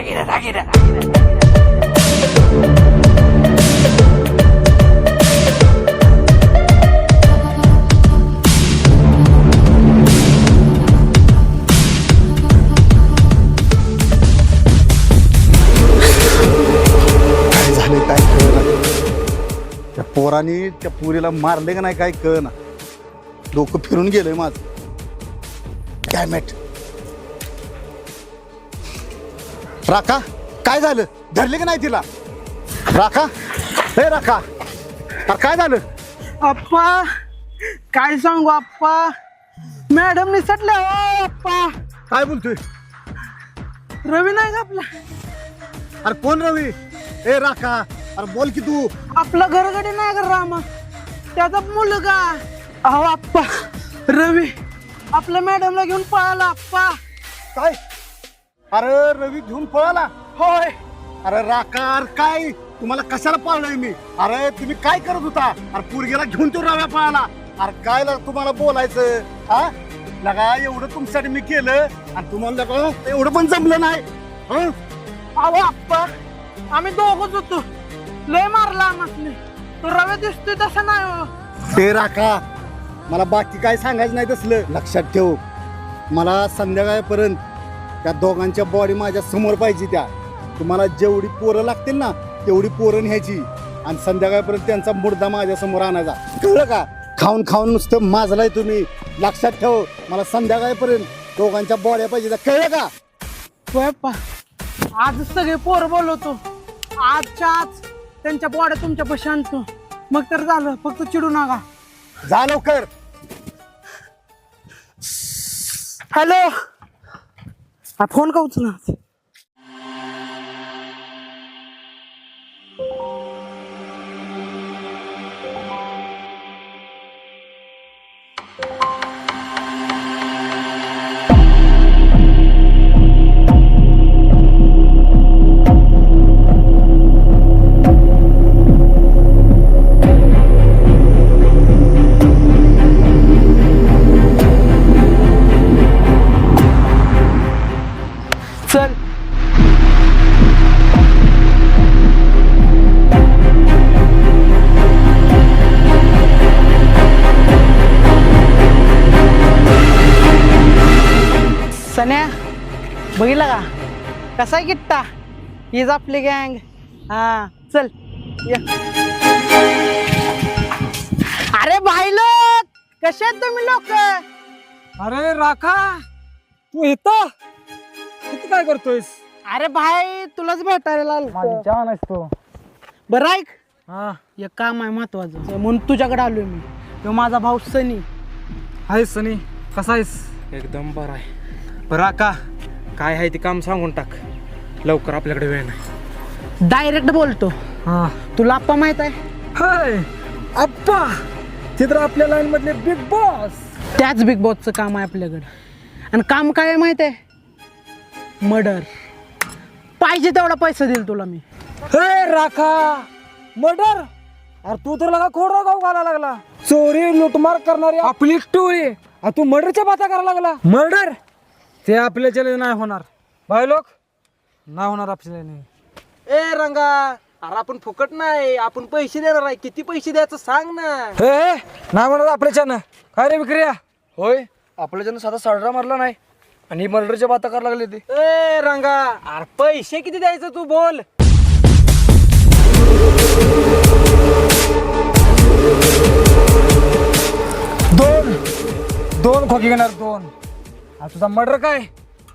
दागिना दागिना काय झालं काय त्या पोराने त्या पुरीला मारले का नाही काय कळना? डोकं फिरून गेलंय माझं. कॅमेट राखा काय झालं? धरले का नाही तिला? राखा हे राखा अरे काय झालं? अप्पा काय सांगू अप्पा? मॅडम निसटल्या हो अप्पा. काय बोलतोय? रवी नाही का आपला? अरे कोण रवी? ए राखा अरे बोल की तू. आपला घरगडी नाही का रामा? त्याचा मुलगा. अहो अप्पा रवी आपल्या मॅडमला घेऊन पळाला अप्पा. काय? अरे रवी घेऊन पळाला. होय. अरे राकार काय? तुम्हाला कशाला पाळलंय मी? अरे तुम्ही काय करत होता? अरे पोरगीला घेऊन तो रव्या पळाला. अरे काय लागा तुम्हाला बोलायचं? हा? लगा एवढं तुमच्यासाठी मी केलं आणि तुम्हाला लगा एवढं पण जमलं नाही. हं? अहो अप्पा आम्ही दोघच होतो. लय मारला आम्हाला तो रवी दिसतोय तसा नाही हो. ते राखा मला बाकी काय सांगायचं नाही तसलं. लक्षात ठेव. मला संध्याकाळपर्यंत त्या दोघांच्या बॉडी माझ्यासमोर पाहिजे त्या. तुम्हाला जेवढी पोरं लागतील ना तेवढी पोरं न्यायची. आणि संध्याकाळपर्यंत त्यांचा मुर्दा माझ्यासमोर आणायचा. कळलं का? खाऊन खाऊन नुसतं माजलाय तुम्ही. लक्षात ठेव मला संध्याकाळपर्यंत दोघांच्या बॉड्या पाहिजे त्या. कळलं का? आज सगळे पोर बोलवतो आजच्या आज त्यांच्या बॉड्या तुमच्या पशी आणतो. मग तर झालं फक्त चिडू नका. जा लवकर. हॅलो. हा फोन का उचला बघितला का? कसा आहे किट्टा? हीच आपली गँग हा चल ये. अरे भाई लोक कसे आहेत तुम्ही लोक? अरे राखा तू इथं? किती काय करतोयस? अरे भाई तुलाच भेटायला आलो. छान असतो बरं ऐक. हा. एक काम आहे महत्वाचं. म्हणून तुझ्याकडे आलोय मी. तो माझा भाऊ सनी. आहेस सनी कसा आहेस? एकदम बरा आहे. बरं राखा. काय आहे ते काम सांगून टाक. लवकर आपल्याकडे वेळ नाही. डायरेक्ट बोलतो. हा. तुला आप्पा माहीत आहे? हाय. आप्पा. ते तर आपल्या लाईन मधले बिग बॉस त्याच बिग बॉसचं काम आहे आपल्याकडं. आणि काम काय आहे माहीत आहे? मर्डर पाहिजे तेवढा पैसा देईल तुला मी. हे राखा. मर्डर अरे तू तर लगा खोड गाव घाला लागला. चोरी लुटमार करणारी आपली टोळी तू मर्डरच्या बाता करायला लागला. मर्डर ते आपल्या चले नाही होणार. भाई लोक. नाही होणार आपल्याला. नाही ए रंगा अरे आपण फुकट नाही. आपण पैसे देणार आहे. किती पैसे द्यायचं सांग ना. हे हे, नाही म्हणत आपल्याच्यानं. काय रे विक्रिया? होय आपल्याच्यानं साधा साडरा मारला नाही. आणि मर्डरच्या बाता करायला लागले ते. ए रंगा अरे पैसे किती द्यायचं तू बोल. दोन. दोन खोकी घेणार दोन. आता तुझा मर्डर काय?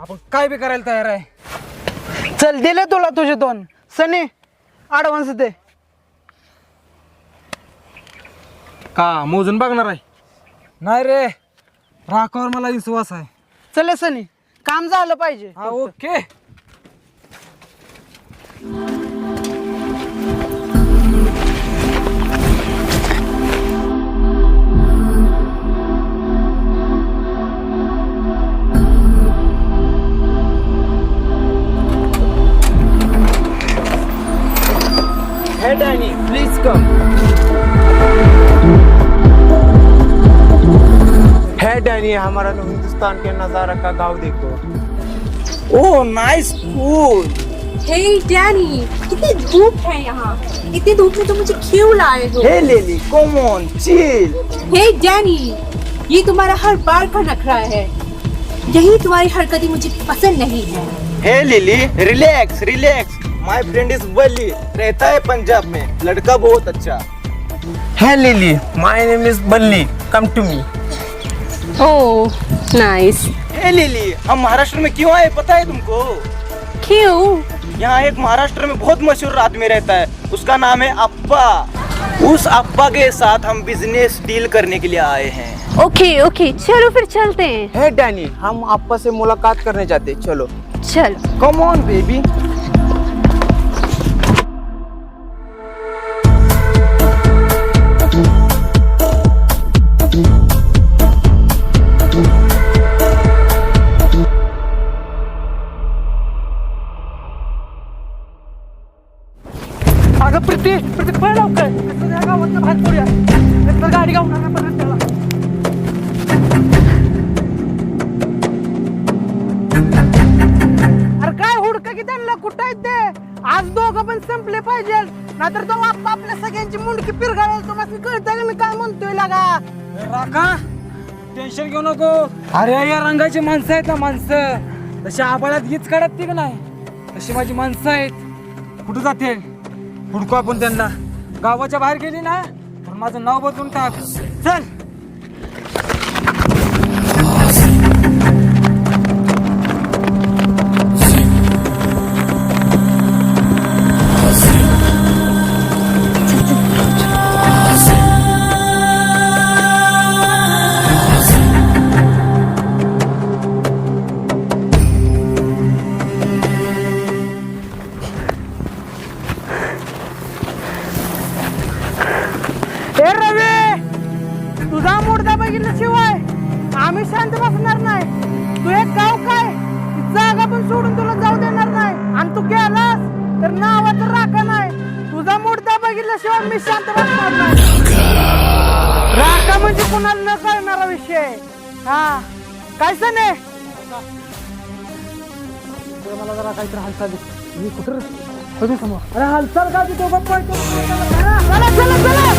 आपण काय बी करायला तयार आहे? चल दिले तुला तुझे दोन. सनी ऍडव्हान्स दे. का मोजून बघणार आहे? नाही रे राखावर मला विश्वास आहे. चल सनी. काम झालं पाहिजे. हा ओके. Danny, please come. है डैनी हमारा हिंदुस्तान के नज़ारा का गाँव देखो Oh, nice food. हे डैनी कितनी धूप है यहाँ इतनी धूप में तुम मुझे क्यों लाए हो Hey Lily, come on, chill. हे डैनी ये तुम्हारा हर बार का नखरा है यही तुम्हारी हरकतें मुझे पसंद नहीं है Hey Lily, relax, relax. My friend is Wali. रहता है पंजाब में. लड़का बहुत अच्छा. है Lily my name is Balli. Come to me. Oh nice Hey Lily, हम महाराष्ट्र में क्यों आए? पता है तुमको? क्यों? यहाँ एक महाराष्ट्र में बहुत मशहूर आदमी रहता है. उसका नाम है अप्पा उस अप्पा के साथ हम बिज़नेस डील करने के लिए आए हैं. ओके ओके चलो फिर चलते हैं. हे डैनी हम अप्पा से मुलाकात करने जाते हैं. चलो. चलो. कम ऑन बेबी कुठं आहेत ते? आज दोघं पण संपले पाहिजे नाहीतर तो बाप आपल्या सगळ्यांची मुंडकी पिरगाळेल. तुम्हाला कळतं का मी काय म्हणतोय लागा? राखा टेन्शन घेऊ नको. अरे या रंगाची माणसं आहेत ना माणसं. तशी आबाळात हीच काढत ती का नाही? तशी माझी माणसं आहेत. कुठं जाते? हुडकू आपण त्यांना. गावाच्या बाहेर गेली ना तर माझं नाव बदलून टाक. चल. तर नावाचं राखा नाही तुझा मुर्दा बघितल्याशिवाय मी शांत बसणार नाही. राखा म्हणजे कुणाला न कळणारा विषय. हा. काय सण आहे? मला जरा काहीतरी हालचाल मी कुठं कधी समोर. अरे हालचाल का तिथे? उभा पळतो? चला चला चला.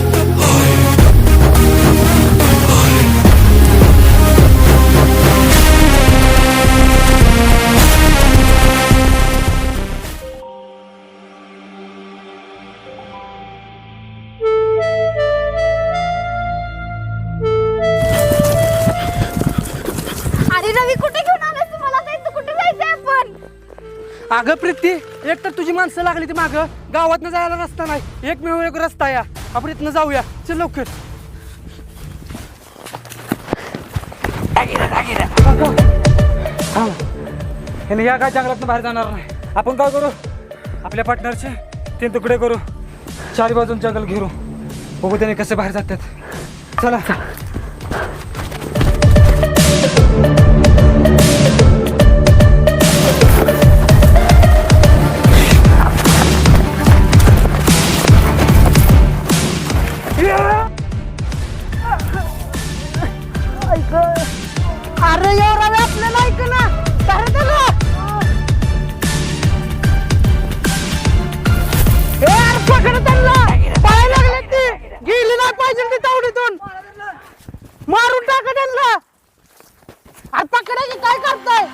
अगं प्रीती एक तर तुझी माणसं लागली ती मागं. गावातनं जायला रस्ता नाही. एक मिळू एक रस्ता या. आपण इथनं जाऊया. चल लवकर. ह्याने या काय जंगलातून बाहेर जाणार नाही. आपण काय करू? आपल्या पार्टनरचे तीन तुकडे करू. चारी बाजून जंगल घेरू. बघू त्याने कसे बाहेर जातात. चला. अरे एवढा वेळ आपल्याला ऐक ना काय त्याला ए अरे पकड त्यांना पाय लागले ती गेली नाही पाहिजे ती तावडीतून मारून टाका त्यांना. अरे पकडा की काय करताय?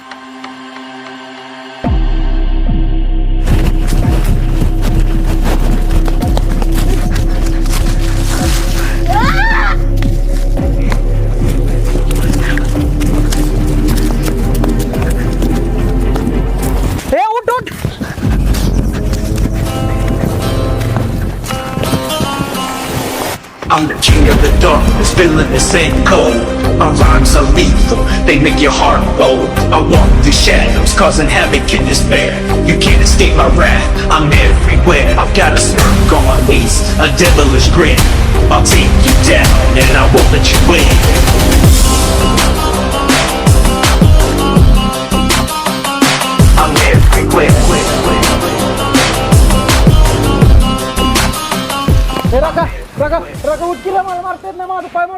The king of the darkness, the same cold. My rhymes are lethal, they make your heart bold. I walk through shadows, causing havoc and despair. You can't escape my wrath, I'm everywhere. I've got a smirk on my face, a devilish grin. I'll take you down, and I won't let you win.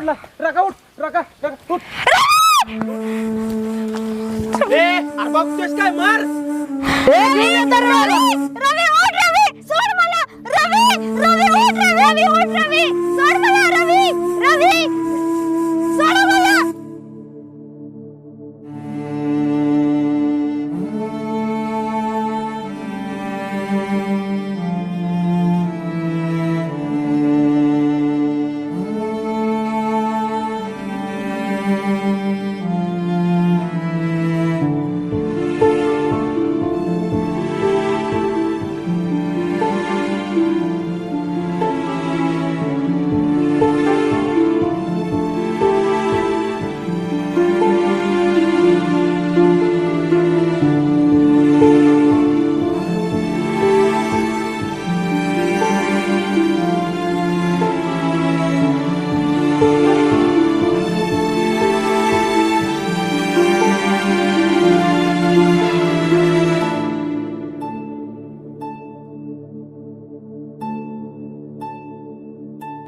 मोडला राका उठ राका राका उठ. ए अरे बघतोयस काय मार. रवी रवी उठ रवी. सोड मला. रवी रवी उठ रवी रवी उठ रवी. सोड मला रवी रवी. सोड Música